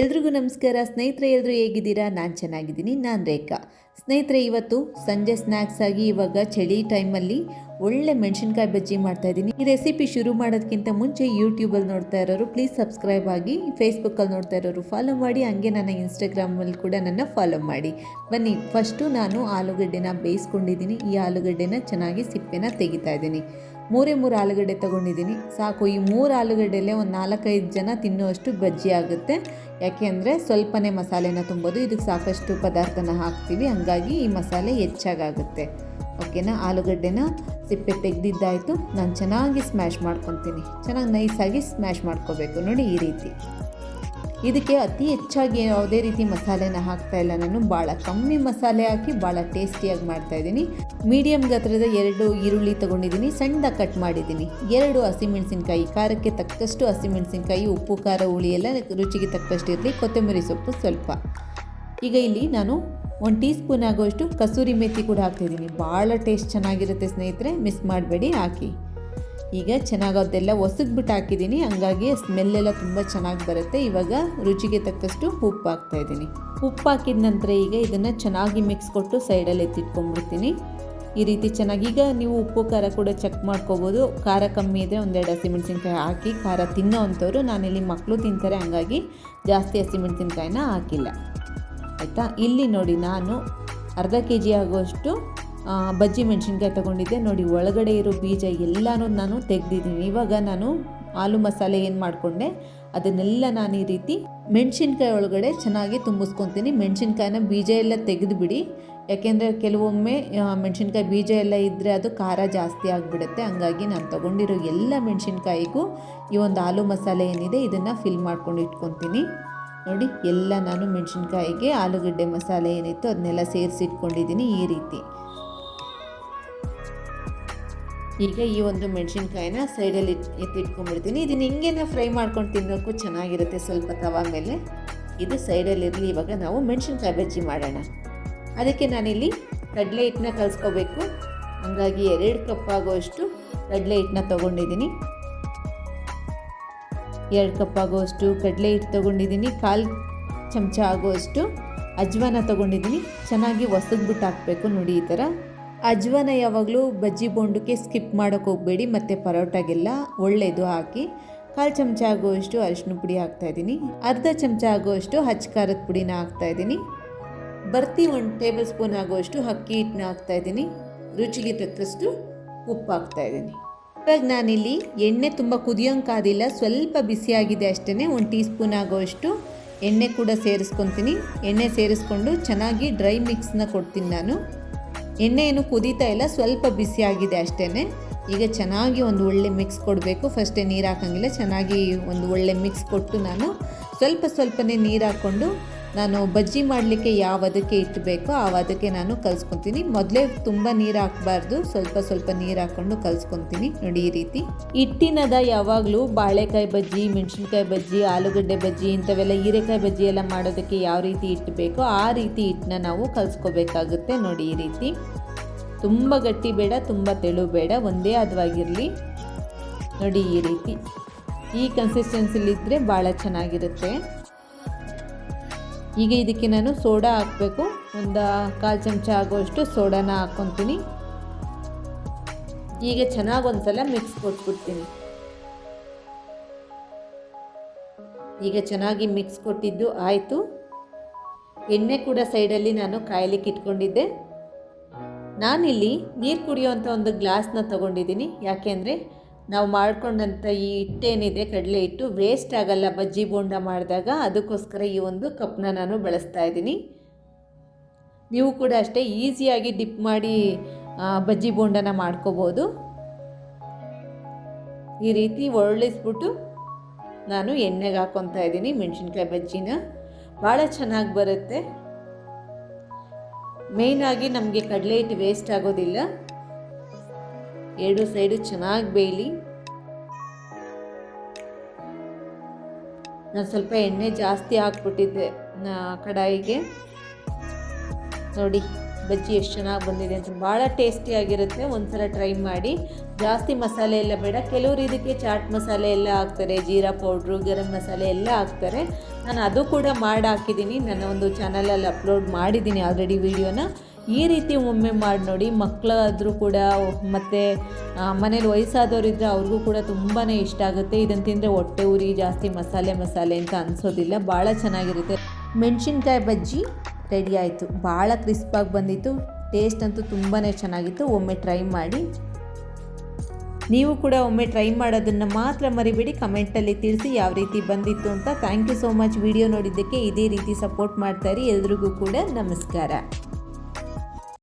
ಎಲ್ರಿಗೂ ನಮಸ್ಕಾರ. ಸ್ನೇಹಿತರೆ ಎಲ್ಲರೂ ಹೇಗಿದ್ದೀರಾ? ನಾನು ಚೆನ್ನಾಗಿದ್ದೀನಿ. ನಾನು ರೇಖಾ. ಸ್ನೇಹಿತರೆ, ಇವತ್ತು ಸಂಜೆ ಸ್ನ್ಯಾಕ್ಸ್ ಆಗಿ ಇವಾಗ ಚಳಿ ಟೈಮಲ್ಲಿ ಒಳ್ಳೆ ಮೆಣಸಿನ್ಕಾಯಿ ಬಜ್ಜಿ ಮಾಡ್ತಾ ಇದ್ದೀನಿ. ಈ ರೆಸಿಪಿ ಶುರು ಮಾಡೋದಕ್ಕಿಂತ ಮುಂಚೆ ಯೂಟ್ಯೂಬಲ್ಲಿ ನೋಡ್ತಾ ಇರೋರು ಪ್ಲೀಸ್ ಸಬ್ಸ್ಕ್ರೈಬ್ ಆಗಿ ಫೇಸ್ಬುಕ್ಕಲ್ಲಿ ನೋಡ್ತಾ ಇರೋರು ಫಾಲೋ ಮಾಡಿ, ಹಂಗೆ ನನ್ನ ಇನ್ಸ್ಟಾಗ್ರಾಮಲ್ಲಿ ಕೂಡ ನನ್ನ ಫಾಲೋ ಮಾಡಿ. ಬನ್ನಿ ಫಸ್ಟು ನಾನು ಆಲೂಗಡ್ಡೆನ ಬೇಯಿಸ್ಕೊಂಡಿದ್ದೀನಿ. ಈ ಆಲೂಗಡ್ಡೆನ ಚೆನ್ನಾಗಿ ಸಿಪ್ಪೆನ ತೆಗಿತಾ ಇದ್ದೀನಿ. ಮೂರೇ ಮೂರು ಆಲೂಗಡ್ಡೆ ತೊಗೊಂಡಿದ್ದೀನಿ. ಸಾಕು, ಈ ಮೂರು ಆಲೂಗಡ್ಡೆಯಲ್ಲೇ ಒಂದು ನಾಲ್ಕೈದು ಜನ ತಿನ್ನುವಷ್ಟು ಬಜ್ಜಿ ಆಗುತ್ತೆ. ಯಾಕೆ ಅಂದರೆ ಸ್ವಲ್ಪನೇ ಮಸಾಲೆನ ತುಂಬೋದು, ಇದಕ್ಕೆ ಸಾಕಷ್ಟು ಪದಾರ್ಥನ ಹಾಕ್ತೀವಿ. ಹಂಗಾಗಿ ಈ ಮಸಾಲೆ ಹೆಚ್ಚಾಗುತ್ತೆ ಓಕೆನಾ? ಆಲೂಗಡ್ಡೆನ ಸಿಪ್ಪೆ ತೆಗೆದಿದ್ದಾಯಿತು. ನಾನು ಚೆನ್ನಾಗಿ ಸ್ಮ್ಯಾಶ್ ಮಾಡ್ಕೊತೀನಿ. ಚೆನ್ನಾಗಿ ನೈಸಾಗಿ ಸ್ಮ್ಯಾಶ್ ಮಾಡ್ಕೋಬೇಕು. ನೋಡಿ ಈ ರೀತಿ. ಇದಕ್ಕೆ ಅತಿ ಹೆಚ್ಚಾಗಿ ಯಾವುದೇ ರೀತಿ ಮಸಾಲೆನ ಹಾಕ್ತಾ ಇಲ್ಲ. ನಾನು ಭಾಳ ಕಮ್ಮಿ ಮಸಾಲೆ ಹಾಕಿ ಭಾಳ ಟೇಸ್ಟಿಯಾಗಿ ಮಾಡ್ತಾ ಇದ್ದೀನಿ. ಮೀಡಿಯಮ್ ಗಾತ್ರದ ಎರಡು ಈರುಳ್ಳಿ ತೊಗೊಂಡಿದ್ದೀನಿ. ಸಣ್ಣದಾಗಿ ಕಟ್ ಮಾಡಿದ್ದೀನಿ. ಎರಡು ಹಸಿಮೆಣಸಿನ್ಕಾಯಿ, ಖಾರಕ್ಕೆ ತಕ್ಕಷ್ಟು ಹಸಿಮೆಣಸಿನ್ಕಾಯಿ, ಉಪ್ಪು, ಖಾರ, ಹುಳಿ ಎಲ್ಲ ರುಚಿಗೆ ತಕ್ಕಷ್ಟು ಇರಲಿ. ಕೊತ್ತಂಬರಿ ಸೊಪ್ಪು ಸ್ವಲ್ಪ. ಈಗ ಇಲ್ಲಿ ನಾನು ಒಂದು ಟೀ ಸ್ಪೂನ್ ಆಗೋಷ್ಟು ಕಸೂರಿ ಮೆಥಿ ಕೂಡ ಹಾಕ್ತಿದ್ದೀನಿ ಭಾಳ ಟೇಸ್ಟ್ ಚೆನ್ನಾಗಿರುತ್ತೆ ಸ್ನೇಹಿತರೆ, ಮಿಸ್ ಮಾಡಬೇಡಿ, ಹಾಕಿ. ಈಗ ಚೆನ್ನಾಗಿ ಅದೆಲ್ಲ ಒಸಗ್ಬಿಟ್ಟು ಹಾಕಿದ್ದೀನಿ. ಹಂಗಾಗಿ ಸ್ಮೆಲ್ಲೆಲ್ಲ ತುಂಬ ಚೆನ್ನಾಗಿ ಬರುತ್ತೆ. ಇವಾಗ ರುಚಿಗೆ ತಕ್ಕಷ್ಟು ಉಪ್ಪು ಹಾಕ್ತಾ ಇದ್ದೀನಿ. ಉಪ್ಪು ಹಾಕಿದ ನಂತರ ಈಗ ಇದನ್ನು ಚೆನ್ನಾಗಿ ಮಿಕ್ಸ್ ಕೊಟ್ಟು ಸೈಡಲ್ಲಿ ಎತ್ತಿಟ್ಕೊಂಡ್ಬಿಡ್ತೀನಿ ಈ ರೀತಿ ಚೆನ್ನಾಗಿ ಈಗ ನೀವು ಉಪ್ಪು, ಖಾರ ಕೂಡ ಚೆಕ್ ಮಾಡ್ಕೋಬೋದು. ಖಾರ ಕಮ್ಮಿ ಇದ್ದರೆ ಒಂದೆರಡು ಹಸಿಮೆಣಸಿನ್ಕಾಯಿ ಹಾಕಿ, ಖಾರ ತಿನ್ನೋ ಅಂಥವ್ರು ನಾನಿಲ್ಲಿ ಮಕ್ಕಳು ತಿಂತಾರೆ. ಹಂಗಾಗಿ ಜಾಸ್ತಿ ಹಸಿಮೆಣಸಿನ್ಕಾಯಿನ ಹಾಕಿಲ್ಲ. ಆಯಿತಾ? ಇಲ್ಲಿ ನೋಡಿ ನಾನು ಅರ್ಧ ಕೆ ಜಿ ಆಗುವಷ್ಟು ಬಜ್ಜಿ ಮೆಣಸಿನ್ಕಾಯಿ ತೊಗೊಂಡಿದ್ದೆ. ನೋಡಿ, ಒಳಗಡೆ ಇರೋ ಬೀಜ ಎಲ್ಲನೂ ನಾನು ತೆಗೆದಿದ್ದೀನಿ. ಇವಾಗ ನಾನು ಆಲೂ ಮಸಾಲೆ ಏನು ಮಾಡಿಕೊಂಡೆ, ಅದನ್ನೆಲ್ಲ ನಾನು ಈ ರೀತಿ ಮೆಣಸಿನ್ಕಾಯಿ ಒಳಗಡೆ ಚೆನ್ನಾಗಿ ತುಂಬಿಸ್ಕೊತೀನಿ. ಮೆಣಸಿನ್ಕಾಯಿನ ಬೀಜ ಎಲ್ಲ ತೆಗೆದುಬಿಡಿ. ಯಾಕೆಂದರೆ ಕೆಲವೊಮ್ಮೆ ಮೆಣಸಿನ್ಕಾಯಿ ಬೀಜ ಎಲ್ಲ ಇದ್ದರೆ ಅದು ಖಾರ ಜಾಸ್ತಿ ಆಗಿಬಿಡುತ್ತೆ. ಹಂಗಾಗಿ ನಾನು ತೊಗೊಂಡಿರೋ ಎಲ್ಲ ಮೆಣಸಿನ್ಕಾಯಿಗೂ ಈ ಒಂದು ಆಲೂ ಮಸಾಲೆ ಏನಿದೆ, ಇದನ್ನು ಫಿಲ್ ಮಾಡ್ಕೊಂಡು ಇಟ್ಕೊತೀನಿ. ನೋಡಿ, ಎಲ್ಲ ನಾನು ಮೆಣಸಿನ್ಕಾಯಿಗೆ ಆಲೂಗಡ್ಡೆ ಮಸಾಲೆ ಏನಿತ್ತು ಅದನ್ನೆಲ್ಲ ಸೇರಿಸಿ ಇಟ್ಕೊಂಡಿದ್ದೀನಿ ಈ ರೀತಿ. ಈಗ ಈ ಒಂದು ಮೆಣಸಿನ್ಕಾಯಿನ ಸೈಡಲ್ಲಿ ಎತ್ತಿಟ್ಕೊಂಡ್ಬಿಡ್ತೀನಿ ಇದನ್ನು ಹಿಂಗೇನ ಫ್ರೈ ಮಾಡ್ಕೊಂಡು ತಿನ್ನೋಕ್ಕೂ ಚೆನ್ನಾಗಿರುತ್ತೆ ಸ್ವಲ್ಪ ತವ ಮೇಲೆ. ಇದು ಸೈಡಲ್ಲಿರಲಿ ಇವಾಗ ನಾವು ಮೆಣಸಿನ್ಕಾಯಿ ಬಜ್ಜಿ ಮಾಡೋಣ. ಅದಕ್ಕೆ ನಾನಿಲ್ಲಿ ಕಡಲೆ ಹಿಟ್ಟನ್ನ ಕಲಿಸ್ಕೋಬೇಕು. ಹಂಗಾಗಿ ಎರಡು ಕಪ್ ಆಗೋಷ್ಟು ಕಡಲೆ ಹಿಟ್ಟನ್ನ ತೊಗೊಂಡಿದ್ದೀನಿ. ಎರಡು ಕಪ್ ಆಗೋಷ್ಟು ಕಡಲೆ ಹಿಟ್ಟು ತೊಗೊಂಡಿದ್ದೀನಿ. ಕಾಲು ಚಮಚ ಆಗುವಷ್ಟು ಅಜ್ವಾನ ತೊಗೊಂಡಿದ್ದೀನಿ. ಚೆನ್ನಾಗಿ ಒಸಗ್ಬಿಟ್ಟು ಹಾಕಬೇಕು ನೋಡಿ ಈ ಥರ. ಅಜ್ವಾನ ಯಾವಾಗಲೂ ಬಜ್ಜಿ ಬೋಂಡಕ್ಕೆ ಸ್ಕಿಪ್ ಮಾಡೋಕ್ಕೆ ಹೋಗಬೇಡಿ, ಮತ್ತು ಪರೋಟಾಗೆಲ್ಲ ಒಳ್ಳೆಯದು ಹಾಕಿ. ಕಾಲು ಚಮಚ ಆಗುವಷ್ಟು ಅರಿಶಿನ ಪುಡಿ ಹಾಕ್ತಾಯಿದ್ದೀನಿ ಅರ್ಧ ಚಮಚ ಆಗುವಷ್ಟು ಹಚ್ಚ ಖಾರದ ಪುಡಿನ ಹಾಕ್ತಾಯಿದ್ದೀನಿ ಬರ್ತಿ ಒಂದು ಟೇಬಲ್ ಸ್ಪೂನ್ ಆಗುವಷ್ಟು ಅಕ್ಕಿ ಹಿಟ್ಟನ್ನ ಹಾಕ್ತಾಯಿದ್ದೀನಿ ರುಚಿಗೆ ತಕ್ಕಷ್ಟು ಉಪ್ಪು ಹಾಕ್ತಾಯಿದ್ದೀನಿ ಇವಾಗ ನಾನಿಲ್ಲಿ ಎಣ್ಣೆ ತುಂಬ ಕುದಿಯೋಂಕಾದಿಲ್ಲ ಸ್ವಲ್ಪ ಬಿಸಿಯಾಗಿದೆ ಅಷ್ಟೇ ಒಂದು ಟೀ ಸ್ಪೂನ್ ಆಗೋಷ್ಟು ಎಣ್ಣೆ ಕೂಡ ಸೇರಿಸ್ಕೊತೀನಿ. ಎಣ್ಣೆ ಸೇರಿಸ್ಕೊಂಡು ಚೆನ್ನಾಗಿ ಡ್ರೈ ಮಿಕ್ಸ್ನ ಕೊಡ್ತೀನಿ ನಾನು. ಎಣ್ಣೆ ಏನು ಕುದೀತಾ ಇಲ್ಲ, ಸ್ವಲ್ಪ ಬಿಸಿಯಾಗಿದೆ ಅಷ್ಟೇ ಈಗ ಚೆನ್ನಾಗಿ ಒಂದು ಒಳ್ಳೆ ಮಿಕ್ಸ್ ಕೊಡಬೇಕು. ಫಸ್ಟೇ ನೀರು ಹಾಕಂಗಿಲ್ಲ, ಚೆನ್ನಾಗಿ ಒಂದು ಒಳ್ಳೆ ಮಿಕ್ಸ್ ಕೊಟ್ಟು ನಾನು ಸ್ವಲ್ಪ ಸ್ವಲ್ಪನೇ ನೀರು ಹಾಕ್ಕೊಂಡು ನಾನು ಬಜ್ಜಿ ಮಾಡಲಿಕ್ಕೆ ಯಾವ ಅದಕ್ಕೆ ಇಟ್ಟಬೇಕೋ ಆ ಅದಕ್ಕೆ ನಾನು ಕಲಿಸ್ಕೊತೀನಿ. ಮೊದಲೇ ತುಂಬ ನೀರು ಹಾಕಬಾರ್ದು. ಸ್ವಲ್ಪ ಸ್ವಲ್ಪ ನೀರು ಹಾಕ್ಕೊಂಡು ಕಲಿಸ್ಕೊತೀನಿ. ನೋಡಿ ಈ ರೀತಿ. ಹಿಟ್ಟಿನದ ಯಾವಾಗಲೂ ಬಾಳೆಕಾಯಿ ಬಜ್ಜಿ, ಮೆಣಸಿನ್ಕಾಯಿ ಬಜ್ಜಿ, ಆಲೂಗಡ್ಡೆ ಬಜ್ಜಿ, ಇಂಥವೆಲ್ಲ ಹೀರೆಕಾಯಿ ಬಜ್ಜಿ ಎಲ್ಲ ಮಾಡೋದಕ್ಕೆ ಯಾವ ರೀತಿ ಇಟ್ಟಬೇಕೋ ಬೇಕೋ ಆ ರೀತಿ ಹಿಟ್ಟನ್ನ ನಾವು ಕಲಿಸ್ಕೋಬೇಕಾಗುತ್ತೆ. ನೋಡಿ ಈ ರೀತಿ. ತುಂಬ ಗಟ್ಟಿ ಬೇಡ, ತುಂಬ ತೆಳು ಬೇಡ. ಒಂದೇ ಅದವಾಗಿರಲಿ ನೋಡಿ ಈ ರೀತಿ. ಈ ಕನ್ಸಿಸ್ಟೆನ್ಸಿಲಿದ್ದರೆ ಭಾಳ ಚೆನ್ನಾಗಿರುತ್ತೆ. ಈಗ ಇದಕ್ಕೆ ನಾನು ಸೋಡಾ ಹಾಕಬೇಕು. ಒಂದು ಕಾಲು ಚಮಚ ಆಗುವಷ್ಟು ಸೋಡಾನ ಹಾಕ್ಕೊತೀನಿ. ಈಗ ಚೆನ್ನಾಗಿ ಒಂದ್ಸಲ ಮಿಕ್ಸ್ ಕೊಟ್ಬಿಡ್ತೀನಿ. ಈಗ ಚೆನ್ನಾಗಿ ಮಿಕ್ಸ್ ಕೊಟ್ಟಿದ್ದು ಆಯಿತು. ಎಣ್ಣೆ ಕೂಡ ಸೈಡಲ್ಲಿ ನಾನು ಕಾಯಲಿಕ್ಕೆ ಇಟ್ಕೊಂಡಿದ್ದೆ. ನಾನಿಲ್ಲಿ ನೀರು ಕುಡಿಯುವಂಥ ಒಂದು ಗ್ಲಾಸ್ನ ತೊಗೊಂಡಿದ್ದೀನಿ. ಯಾಕೆಂದರೆ ನಾವು ಮಾಡಿಕೊಂಡಂಥ ಈ ಹಿಟ್ಟೇನಿದೆ, ಕಡಲೆ ಹಿಟ್ಟು ವೇಸ್ಟ್ ಆಗಲ್ಲ ಬಜ್ಜಿ ಬೋಂಡ ಮಾಡಿದಾಗ ಅದಕ್ಕೋಸ್ಕರ ಈ ಒಂದು ಕಪ್ನ ನಾನು ಬಳಸ್ತಾ ಇದ್ದೀನಿ. ನೀವು ಕೂಡ ಅಷ್ಟೇ ಈಸಿಯಾಗಿ ಡಿಪ್ ಮಾಡಿ ಬಜ್ಜಿ ಬೋಂಡನ ಮಾಡ್ಕೋಬೋದು. ಈ ರೀತಿ ಒರಳಿಸ್ಬಿಟ್ಟು ನಾನು ಎಣ್ಣೆಗೆ ಹಾಕ್ಕೊತಾ ಇದ್ದೀನಿ ಮೆಣಸಿನ್ಕಾಯಿ ಬಜ್ಜಿನ. ಭಾಳ ಚೆನ್ನಾಗಿ ಬರುತ್ತೆ. ಮೇಯ್ನಾಗಿ ನಮಗೆ ಕಡಲೆ ಹಿಟ್ಟು ವೇಸ್ಟ್ ಆಗೋದಿಲ್ಲ. ಎರಡು ಸೈಡು ಚೆನ್ನಾಗಿ ಬೇಯಲಿ. ನಾನು ಸ್ವಲ್ಪ ಎಣ್ಣೆ ಜಾಸ್ತಿ ಹಾಕ್ಬಿಟ್ಟಿದ್ದೆ ಕಡಾಯಿಗೆ. ನೋಡಿ, ಬಜ್ಜಿ ಎಷ್ಟು ಚೆನ್ನಾಗಿ ಬಂದಿದೆ ಅಂತ ಭಾಳ ಟೇಸ್ಟಿಯಾಗಿರುತ್ತೆ ಒಂದ್ಸಲ ಟ್ರೈ ಮಾಡಿ. ಜಾಸ್ತಿ ಮಸಾಲೆ ಎಲ್ಲ ಬೇಡ, ಕೆಲವರು ಇದಕ್ಕೆ ಚಾಟ್ ಮಸಾಲೆ ಎಲ್ಲ ಹಾಕ್ತಾರೆ, ಜೀರಾ ಪೌಡ್ರು, ಗರಂ ಮಸಾಲೆ ಎಲ್ಲ ಹಾಕ್ತಾರೆ. ನಾನು ಅದು ಕೂಡ ಮಾಡಿ ಹಾಕಿದ್ದೀನಿ ನನ್ನ ಒಂದು ಚಾನಲಲ್ಲಿ ಅಪ್ಲೋಡ್ ಮಾಡಿದ್ದೀನಿ ಆಲ್ರೆಡಿ ವೀಡಿಯೋನ. ಈ ರೀತಿ ಒಮ್ಮೆ ಮಾಡಿ ನೋಡಿ, ಮಕ್ಕಳಾದರೂ ಕೂಡ, ಮತ್ತು ಮನೇಲಿ ವಯಸ್ಸಾದವರಿದ್ದರೆ ಅವ್ರಿಗೂ ಕೂಡ ತುಂಬಾ ಇಷ್ಟ ಆಗುತ್ತೆ. ಇದನ್ನು ತಿಂದರೆ ಹೊಟ್ಟೆ ಉರಿ, ಜಾಸ್ತಿ ಮಸಾಲೆ ಮಸಾಲೆ ಅಂತ ಅನಿಸೋದಿಲ್ಲ. ಭಾಳ ಚೆನ್ನಾಗಿರುತ್ತೆ. ಮೆಣಸಿನ್ಕಾಯಿ ಬಜ್ಜಿ ರೆಡಿ ಆಯಿತು. ಭಾಳ ಕ್ರಿಸ್ಪಾಗಿ ಬಂದಿತ್ತು. ಟೇಸ್ಟ್ ಅಂತೂ ತುಂಬಾ ಚೆನ್ನಾಗಿತ್ತು. ಒಮ್ಮೆ ಟ್ರೈ ಮಾಡಿ. ನೀವು ಕೂಡ ಒಮ್ಮೆ ಟ್ರೈ ಮಾಡೋದನ್ನು ಮಾತ್ರ ಮರಿಬೇಡಿ. ಕಮೆಂಟಲ್ಲಿ ತಿಳಿಸಿ ಯಾವ ರೀತಿ ಬಂದಿತ್ತು ಅಂತ. Thank you so much. Video ನೋಡಿದ್ದಕ್ಕೆ ಇದೇ ರೀತಿ ಸಪೋರ್ಟ್ ಮಾಡ್ತಾಯಿರಿ ಎಲ್ರಿಗೂ ಕೂಡ ನಮಸ್ಕಾರ.